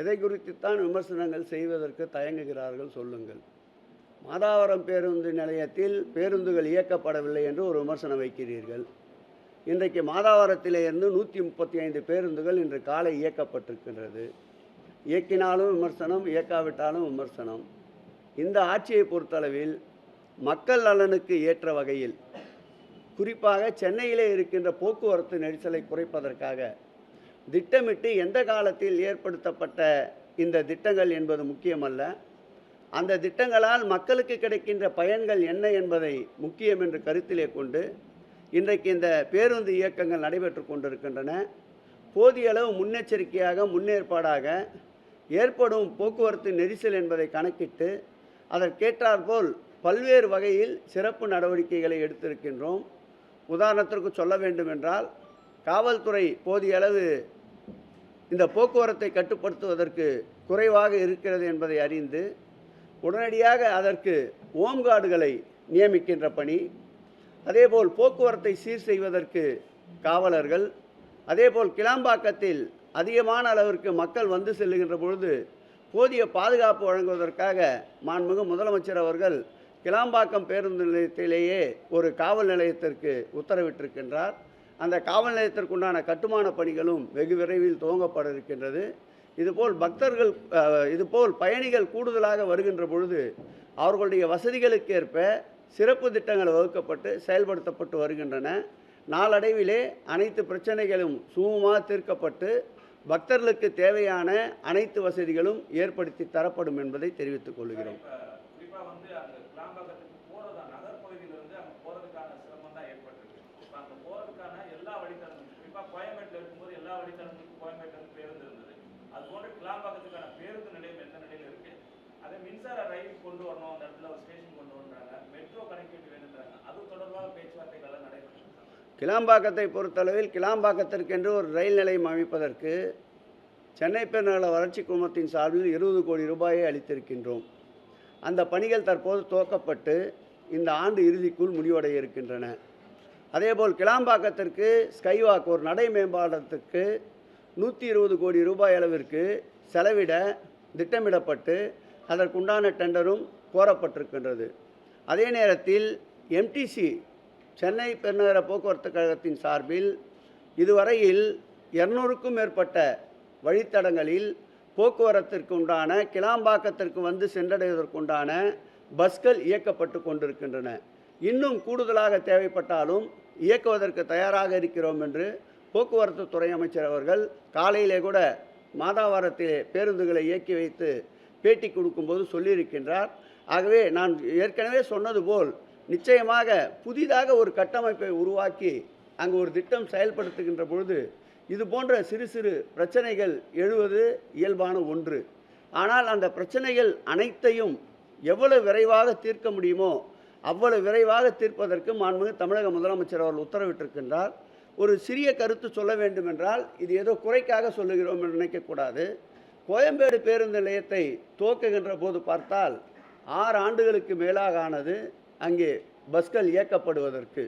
எதை குறித்துத்தான் விமர்சனங்கள் செய்வதற்கு தயங்குகிறார்கள் சொல்லுங்கள். மாதாவரம் பேருந்து நிலையத்தில் பேருந்துகள் இயக்கப்படவில்லை என்று ஒரு விமர்சனம் வைக்கிறீர்கள். இன்றைக்கு மாதாவரத்திலே இருந்து நூற்றி முப்பத்தி ஐந்து பேருந்துகள் இன்று காலை இயக்கப்பட்டிருக்கின்றது. இயக்கினாலும் விமர்சனம் இயக்காவிட்டாலும் விமர்சனம். இந்த ஆட்சியை பொறுத்தளவில் மக்கள் நலனுக்கு ஏற்ற வகையில் குறிப்பாக சென்னையிலே இருக்கின்ற போக்குவரத்து நெரிசலை குறைப்பதற்காக திட்டமிட்டு எந்த காலத்தில் ஏற்படுத்தப்பட்ட இந்த திட்டங்கள் என்பது முக்கியமல்ல. அந்த திட்டங்களால் மக்களுக்கு கிடைக்கின்ற பயன்கள் என்ன என்பதை முக்கியம் என்று கருத்திலே கொண்டு இன்றைக்கு இந்த பேருந்து இயக்கங்கள் நடைபெற்று கொண்டிருக்கின்றன. போதிய அளவு முன்னெச்சரிக்கையாக முன்னேற்பாடாக ஏற்படும் போக்குவரத்து நெரிசல் என்பதை கணக்கிட்டு அதற்கேற்றாற்போல் பல்வேறு வகையில் சிறப்பு நடவடிக்கைகளை எடுத்திருக்கின்றோம். உதாரணத்திற்கு சொல்ல வேண்டுமென்றால் காவல்துறை போதிய அளவு இந்த போக்குவரத்தை கட்டுப்படுத்துவதற்கு குறைவாக இருக்கிறது என்பதை அறிந்து உடனடியாக அதற்கு ஓம்கார்டுகளை நியமிக்கின்ற பணி. அதேபோல் போக்குவரத்தை சீர் செய்வதற்கு காவலர்கள். அதேபோல் கிளாம்பாக்கத்தில் அதிகமான அளவிற்கு மக்கள் வந்து செல்லுகின்ற பொழுது போதிய பாதுகாப்பு வழங்குவதற்காக மாண்புமிகு முதலமைச்சர் அவர்கள் கிளாம்பாக்கம் பேருந்து நிலையத்திலேயே ஒரு காவல் நிலையத்திற்கு உத்தரவிட்டிருக்கின்றார். அந்த காவல் நிலையத்திற்குண்டான கட்டுமான பணிகளும் வெகு விரைவில் துவங்கப்பட இருக்கின்றது. இதுபோல் பக்தர்கள் இதுபோல் பயணிகள் கூடுதலாக வருகின்ற பொழுது அவர்களுடைய வசதிகளுக்கேற்ப சிறப்பு திட்டங்கள் வகுக்கப்பட்டு செயல்படுத்தப்பட்டு வருகின்றன. நாளடைவிலே அனைத்து பிரச்சனைகளும் சுமமாக தீர்க்கப்பட்டு பக்தர்களுக்கு தேவையான அனைத்து வசதிகளும் ஏற்படுத்தி தரப்படும் என்பதை தெரிவித்துக் கொள்கிறோம். கிளாம்பாக்கத்துக்கான பேருந்து நிலையம் எந்த நிலையில் இருக்கு? அதே மின்சார ரயில் கொண்டு வரணும் அந்த இடத்துல ஒரு ஸ்டேஷன் கொண்டு வரணுன்றாங்க மெட்ரோ கனெக்டிவிட்டி வேணுன்றாங்க அது தொடர்பாக பேச்சுவார்த்தைகள் எல்லாம் நடைபெற்று கிளாம்பாக்கத்தை பொறுத்தளவில் கிளாம்பாக்கத்திற்கென்று ஒரு ரயில் நிலையம் அமைப்பதற்கு சென்னை பெருநகர வளர்ச்சி குழுமத்தின் சார்பில் இருபது கோடி ரூபாயை அளித்திருக்கின்றோம். அந்த பணிகள் தற்போது துவக்கப்பட்டு இந்த ஆண்டு இறுதிக்குள் முடிவடைய இருக்கின்றன. அதேபோல் கிளாம்பாக்கத்திற்கு ஸ்கைவாக் ஒரு நடை மேம்பாலத்திற்கு நூற்றி இருபது கோடி ரூபாய் அளவிற்கு செலவிட திட்டமிடப்பட்டு அதற்குண்டான டெண்டரும் கோரப்பட்டிருக்கின்றது. அதே நேரத்தில் எம்டிசி சென்னை பெருநகர போக்குவரத்து கழகத்தின் சார்பில் இதுவரையில் இருநூறுக்கும் மேற்பட்ட வழித்தடங்களில் போக்குவரத்திற்கு உண்டான கிளாம்பாக்கத்திற்கு வந்து சென்றடைவதற்குண்டான பஸ்கள் இயக்கப்பட்டு கொண்டிருக்கின்றன. இன்னும் கூடுதலாக தேவைப்பட்டாலும் இயக்குவதற்கு தயாராக இருக்கிறோம் என்று போக்குவரத்து துறை அமைச்சர் அவர்கள் காலையிலே கூட மாதாவாரத்தில் பேருந்துகளை இயக்கி வைத்து பேட்டி கொடுக்கும்போது சொல்லியிருக்கின்றார். ஆகவே நான் ஏற்கனவே சொன்னது போல் நிச்சயமாக புதிதாக ஒரு கட்டமைப்பை உருவாக்கி அங்கு ஒரு திட்டம் செயல்படுத்துகின்ற பொழுது இது போன்ற சிறு சிறு பிரச்சனைகள் எழுவது இயல்பான ஒன்று. ஆனால் அந்த பிரச்சனைகள் அனைத்தையும் எவ்வளவு விரைவாக தீர்க்க முடியுமோ அவ்வளவு விரைவாக தீர்ப்பதற்கு மாண்புமிகு தமிழக முதலமைச்சர் அவர்கள் உத்தரவிட்டிருக்கின்றார். ஒரு சிறிய கருத்து சொல்ல வேண்டுமென்றால் இது ஏதோ குறைக்காக சொல்லுகிறோம் என்று நினைக்கக்கூடாது. கோயம்பேடு பேருந்து நிலையத்தை துவக்குகின்ற போது பார்த்தால் ஆறு ஆண்டுகளுக்கு மேலாக ஆனது அங்கே பஸ்கள் இயக்கப்படுவதற்கு.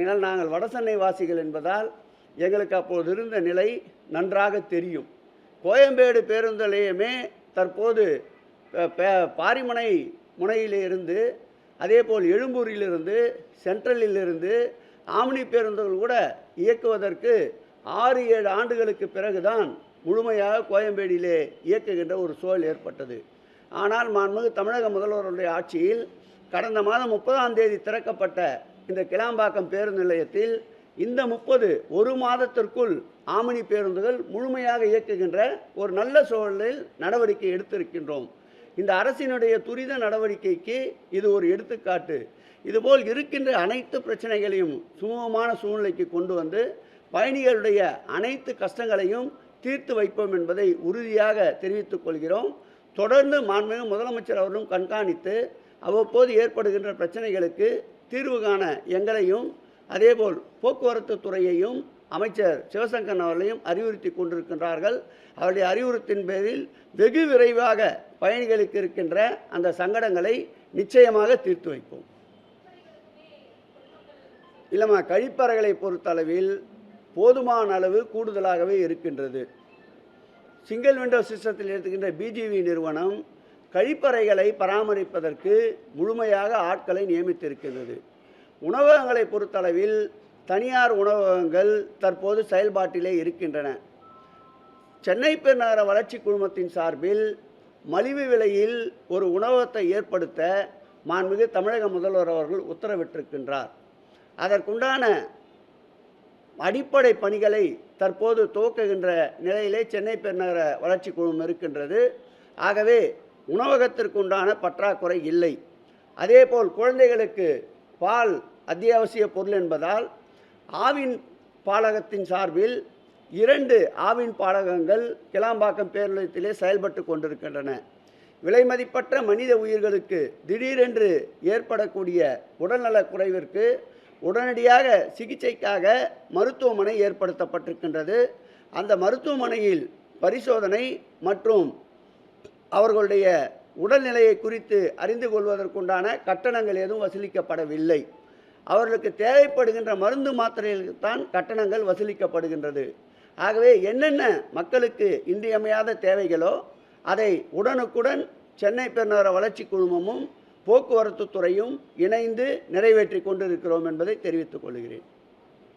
ஏனால் நாங்கள் வடசென்னை வாசிகள் என்பதால் எங்களுக்கு அப்போது இருந்த நிலை நன்றாக தெரியும். கோயம்பேடு பேருந்து நிலையமே தற்போது பாரிமனை முனையிலிருந்து பாரிமுனை முனையிலே அதேபோல் எழும்பூரிலிருந்து சென்ட்ரலிலிருந்து ஆம்னி பேருந்துகள் கூட இயக்குவதற்கு ஆறு ஏழு ஆண்டுகளுக்கு பிறகுதான் முழுமையாக கோயம்பேடியிலே இயக்குகின்ற ஒரு சூழல் ஏற்பட்டது. ஆனால் மாண்புமிகு தமிழக முதல்வருடைய ஆட்சியில் கடந்த மாதம் முப்பதாம் தேதி திறக்கப்பட்ட இந்த கிளாம்பாக்கம் பேருந்து நிலையத்தில் இந்த முப்பது ஒரு மாதத்திற்குள் ஆமணி பேருந்துகள் முழுமையாக இயக்குகின்ற ஒரு நல்ல சூழலில் நடவடிக்கை எடுத்திருக்கின்றோம். இந்த அரசினுடைய துரித நடவடிக்கைக்கு இது ஒரு எடுத்துக்காட்டு. இதுபோல் இருக்கின்ற அனைத்து பிரச்சனைகளையும் சுமூகமான சூழ்நிலைக்கு கொண்டு வந்து பயணிகளுடைய அனைத்து கஷ்டங்களையும் தீர்த்து வைப்போம் என்பதை உறுதியாக தெரிவித்துக் கொள்கிறோம். தொடர்ந்து மாண்புமிகு முதலமைச்சர் அவர்களும் கண்காணித்து அவ்வப்போது ஏற்படுகின்ற பிரச்சனைகளுக்கு தீர்வு காண எங்களையும் அதேபோல் போக்குவரத்து துறையையும் அமைச்சர் சிவசங்கன் அவர்களையும் அறிவுறுத்தி கொண்டிருக்கின்றார்கள். அவருடைய அறிவுறுத்தின் பேரில் வெகு விரைவாக பயணிகளுக்கு இருக்கின்ற அந்த சங்கடங்களை நிச்சயமாக தீர்த்து வைப்போம். இல்லைம்மா கழிப்பறைகளை பொறுத்தளவில் போதுமான அளவு கூடுதலாகவே இருக்கின்றது. சிங்கிள் விண்டோ சிஸ்டத்தில் எடுத்துக்கின்ற பிஜிவி நிறுவனம் கழிப்பறைகளை பராமரிப்பதற்கு முழுமையாக ஆட்களை நியமித்திருக்கிறது உணவகங்களை பொறுத்தளவில் தனியார் உணவகங்கள் தற்போது செயல்பாட்டிலே இருக்கின்றன. சென்னை பெருநகர வளர்ச்சி குழுமத்தின் சார்பில் மலிவு விலையில் ஒரு உணவகத்தை ஏற்படுத்த மாண்புமிகு தமிழக முதல்வர் அவர்கள் உத்தரவிட்டிருக்கின்றார். அதற்குண்டான அடிப்படை பணிகளை தற்போது துவக்குகின்ற நிலையிலே சென்னை பெருநகர வளர்ச்சி குழுமம் இருக்கின்றது. ஆகவே உணவகத்திற்குண்டான பற்றாக்குறை இல்லை. அதேபோல் குழந்தைகளுக்கு பால் அத்தியாவசிய பொருள் என்பதால் ஆவின் பாலகத்தின் சார்பில் இரண்டு ஆவின் பாலகங்கள் கிளாம்பாக்கம் பேரலயத்திலே செயல்பட்டு கொண்டிருக்கின்றன. விலைமதிப்பற்ற மனித உயிர்களுக்கு திடீரென்று ஏற்படக்கூடிய உடல்நலக் குறைவிற்கு உடனடியாக சிகிச்சைக்காக மருத்துவமனை ஏற்படுத்தப்பட்டிருக்கின்றது. அந்த மருத்துவமனையில் பரிசோதனை மற்றும் அவர்களுடைய உடல்நிலையை குறித்து அறிந்து கொள்வதற்குண்டான கட்டணங்கள் எதுவும் வசூலிக்கப்படவில்லை. அவர்களுக்கு தேவைப்படுகின்ற மருந்து மாத்திரைகளுக்குத்தான் கட்டணங்கள் வசூலிக்கப்படுகின்றது. ஆகவே என்னென்ன மக்களுக்கு இன்றியமையாத தேவைகளோ அதை உடனுக்குடன் சென்னை பெருநகர வளர்ச்சி குழுமமும் போக்குவரத்து துறையும் இணைந்து நிறைவேற்றி கொண்டிருக்கிறோம் என்பதை தெரிவித்துக் கொள்கிறேன்.